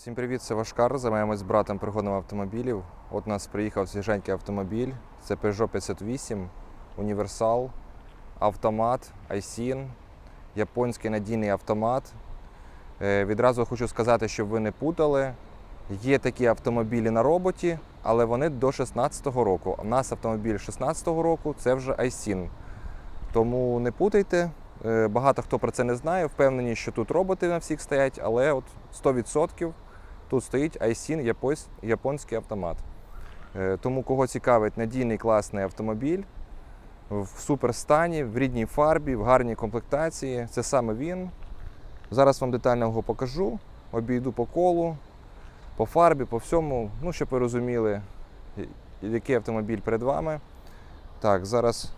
Всім привіт, це Вашкар. Займаємось братом пригодом автомобілів. От у нас приїхав свіженький автомобіль. Це Peugeot 508, універсал, автомат, Айсін, японський надійний автомат. Е, Відразу хочу сказати, щоб ви не путали. Є такі автомобілі на роботі, але вони до 16-го року. У нас автомобіль 16-го року це вже Айсін. Тому не путайте. Е, Багато хто про це не знає. Впевнені, що тут роботи на всіх стоять, але от 100% тут стоїть Айсін японський автомат. Е, Тому кого цікавить надійний класний автомобіль в суперстані, в рідній фарбі, в гарній комплектації, це саме він. Зараз вам детально його покажу, обійду по колу, по фарбі, по всьому, ну, щоб ви розуміли, який автомобіль перед вами. Так, зараз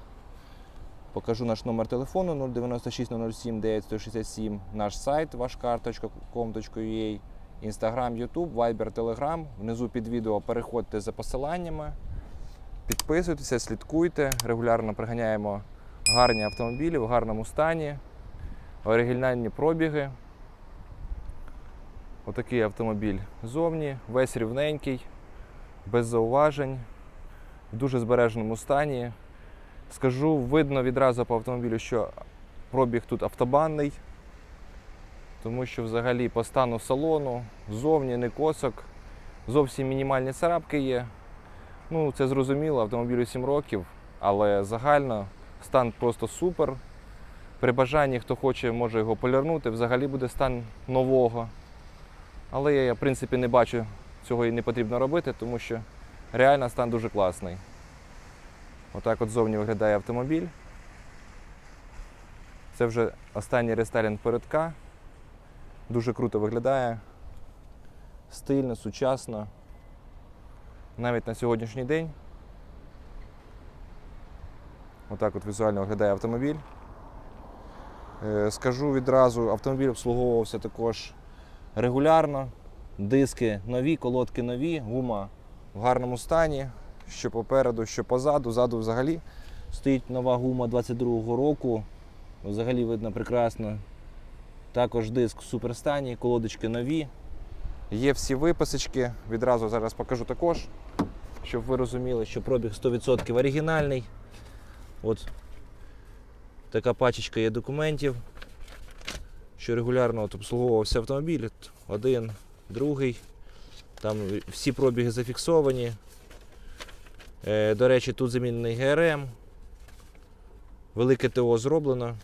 Покажу наш номер телефону 096 007 9167, наш сайт вашкар.com.ua, Instagram, YouTube, Viber, Telegram. Внизу під відео переходьте за посиланнями, підписуйтеся, слідкуйте. Регулярно приганяємо гарні автомобілі в гарному стані, оригінальні пробіги. Отакий автомобіль зовні, весь рівненький, без зауважень, в дуже збереженому стані. Скажу, видно відразу по автомобілю, що пробіг тут автобанний, тому що взагалі по стану салону, зовні не косок, зовсім мінімальні царапки є. Ну, це зрозуміло, автомобілю 7 років, але загально стан просто супер. При бажанні, хто хоче, може його полірнути, взагалі буде стан нового. Але я, в принципі, не бачу, цього і не потрібно робити, тому що реально стан дуже класний. Отак от зовні виглядає автомобіль. Це вже останній рестайлінг передка. Дуже круто виглядає. Стильно, сучасно. Навіть на сьогоднішній день. Отак от візуально виглядає автомобіль. Е, Скажу відразу, автомобіль обслуговувався також регулярно. Диски нові, колодки нові, гума в гарному стані що попереду, що позаду. Ззаду взагалі стоїть нова гума 22-го року. Взагалі видно прекрасно. Також диск в суперстані, колодочки нові. Є всі виписочки. Відразу зараз покажу також, щоб ви розуміли, що пробіг 100% оригінальний. От така пачечка є документів, що регулярно от обслуговувався автомобіль. Один, другий. Там всі пробіги зафіксовані. Е, До речі, тут замінений ГРМ. Велике ТО зроблено,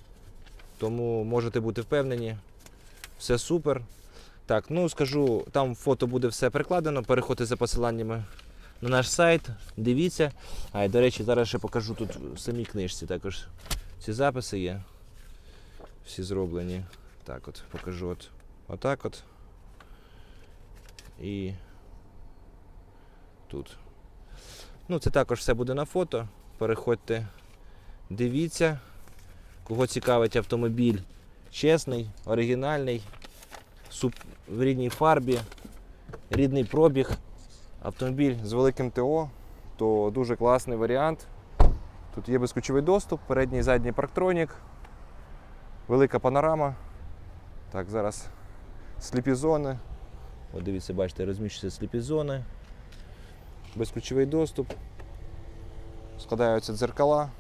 тому можете бути впевнені. Все супер. Так, ну скажу, там фото буде все прикладено. Переходьте за посиланнями на наш сайт, дивіться. А і до речі, зараз ще покажу тут в самій книжці також ці записи є. Всі зроблені. Так от, покажу от. Отак от. І тут. Ну, це також все буде на фото. Переходьте, дивіться, кого цікавить автомобіль чесний, оригінальний, в рідній фарбі, рідний пробіг. Автомобіль з великим ТО, то дуже класний варіант. Тут є безключовий доступ, передній і задній парктронік, велика панорама. Так, зараз сліпі зони. От дивіться, бачите, розміщуються сліпі зони безключовий доступ, складаються дзеркала.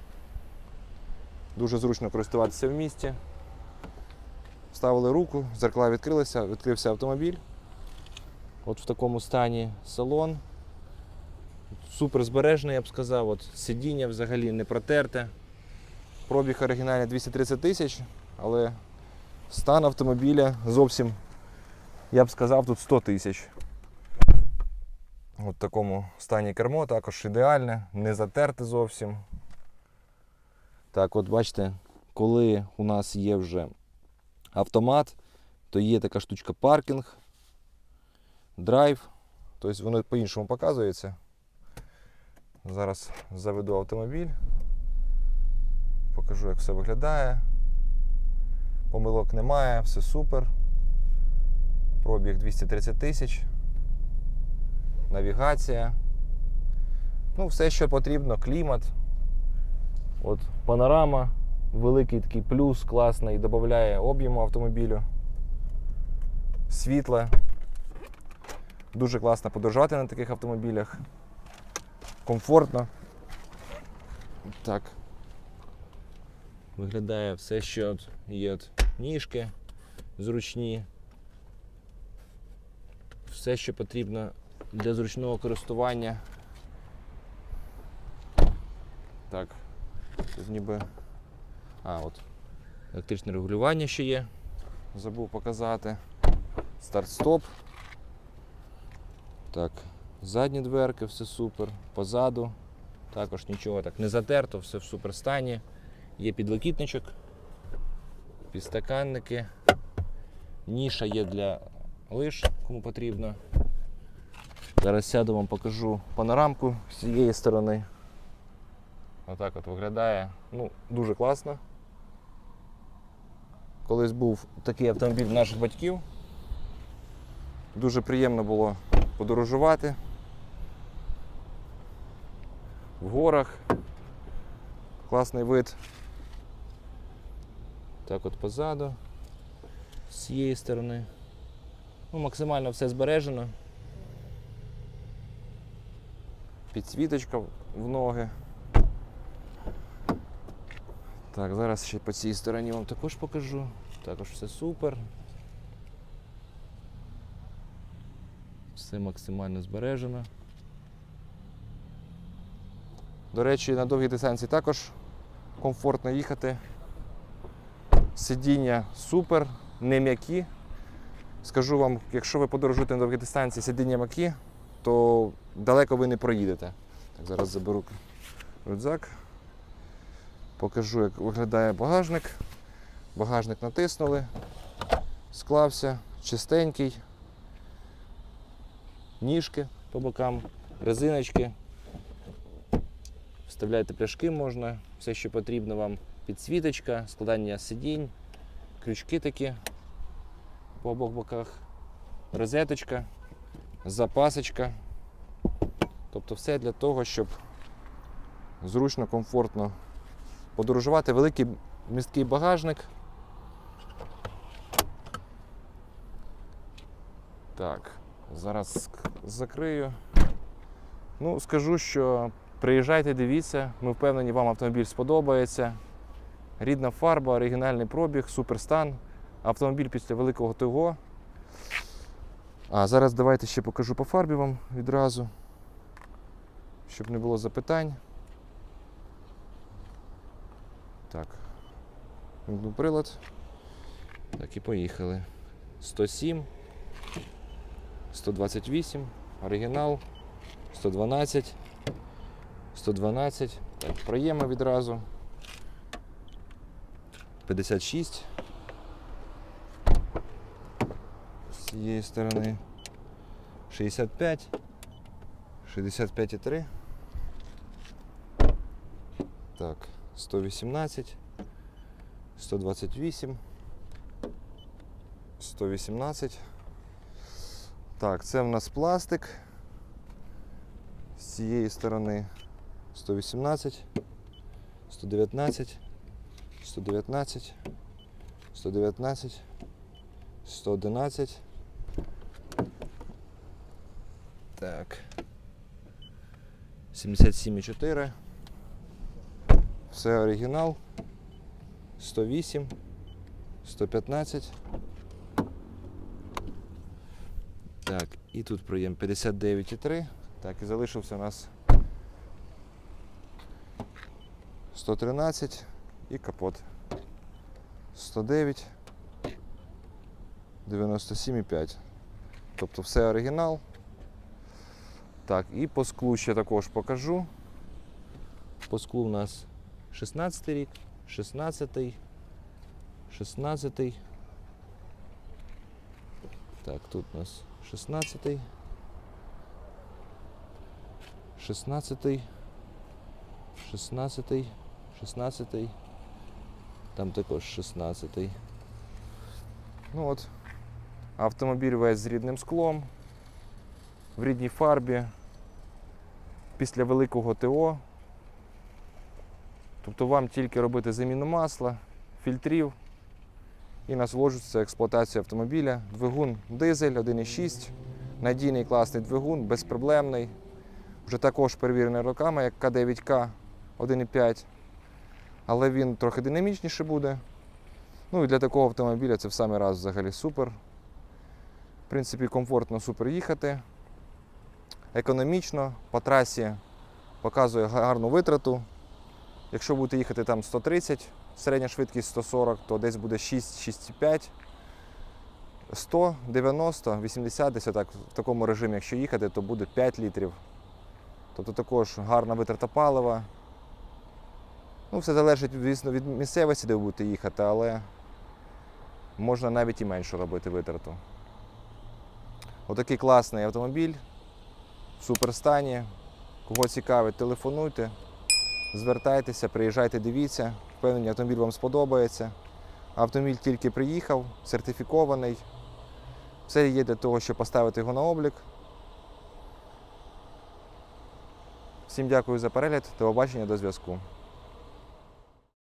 Дуже зручно користуватися в місті. Вставили руку, дзеркала відкрилися, відкрився автомобіль. От в такому стані салон. Супер збережений, я б сказав. От сидіння взагалі не протерте. Пробіг оригінальний 230 тисяч, але стан автомобіля зовсім, я б сказав, тут 100 тисяч. От в такому стані кермо також ідеальне, не затерте зовсім. Так, от бачите, коли у нас є вже автомат, то є така штучка паркінг, драйв. Тобто воно по-іншому показується. Зараз заведу автомобіль, покажу, як все виглядає. Помилок немає, все супер. Пробіг 230 тисяч навігація. Ну, все, що потрібно, клімат. От панорама, великий такий плюс, класний, додає об'єму автомобілю. Світле. Дуже класно подорожувати на таких автомобілях. Комфортно. Так. Виглядає все, що є ніжки зручні. Все, що потрібно для зручного користування. Так. Тут ніби. А, от. Електричне регулювання ще є. Забув показати. Старт-стоп. Так, задні дверки, все супер. Позаду. Також нічого так не затерто, все в супер стані. Є підлокітничок, підстаканники. Ніша є для лиш, кому потрібно. Зараз сяду вам покажу панорамку з цієї сторони. Отак от виглядає. Ну, дуже класно. Колись був такий автомобіль наших батьків. Дуже приємно було подорожувати в горах. Класний вид. Так от позаду, з цієї сторони. Ну, максимально все збережено. Підсвіточка в ноги. Так, зараз ще по цій стороні вам також покажу. Також все супер. Все максимально збережено. До речі, на довгій дистанції також комфортно їхати. Сидіння супер, не м'які. Скажу вам, якщо ви подорожуєте на довгій дистанції сидіння м'які, то далеко ви не проїдете. Так, зараз заберу рюкзак. Покажу, як виглядає багажник. Багажник натиснули, склався, чистенький, ніжки по бокам, резиночки. Вставляйте пляшки можна, все, що потрібно вам. Підсвіточка, складання сидінь, крючки такі по обох боках, розеточка, запасочка. Тобто все для того, щоб зручно, комфортно подорожувати. Великий місткий багажник. Так, зараз закрию. Ну, скажу, що приїжджайте, дивіться, ми впевнені, вам автомобіль сподобається. Рідна фарба, оригінальний пробіг, суперстан. Автомобіль після великого ТО. А зараз давайте ще покажу по фарбі вам відразу, щоб не було запитань. Так. Вимкнув прилад. Так і поїхали. 107, 128, оригінал, 112, 112. Так, проєми відразу. 56. З цієї сторони. 65. 65,3. Так, 118. 128. 118. Так, це в нас пластик. З цієї сторони 118, 119, 119, 119, 111. Так. 77,4. Все оригінал. 108, 115. Так, і тут проєм 59,3. Так, і залишився у нас 113 і капот. 109, 97,5. Тобто все оригінал. Так, і по склу ще також покажу. По склу у нас 16 рік, 16, 16. Так, тут у нас 16. 16, 16, 16, там також 16. Ну от, автомобіль весь з рідним склом, в рідній фарбі, після великого ТО. Тобто вам тільки робити заміну масла, фільтрів і насолоджуватися експлуатацією автомобіля. Двигун дизель 1,6, Надійний класний двигун, безпроблемний. Вже також перевірений роками, як К9К 1.5. Але він трохи динамічніше буде. Ну і для такого автомобіля це в самий раз взагалі супер. В принципі, комфортно супер їхати. Економічно, по трасі показує гарну витрату. Якщо будете їхати там 130, середня швидкість 140, то десь буде 6-6,5. 100, 90, 80, десь отак, в такому режимі, якщо їхати, то буде 5 літрів. Тобто також гарна витрата палива. Ну, все залежить, звісно, від місцевості, де ви будете їхати, але можна навіть і менше робити витрату. Отакий класний автомобіль в суперстані. Кого цікавить, телефонуйте, звертайтеся, приїжджайте, дивіться. Впевнені, автомобіль вам сподобається. Автомобіль тільки приїхав, сертифікований. Все є для того, щоб поставити його на облік. Всім дякую за перегляд. До побачення, до зв'язку.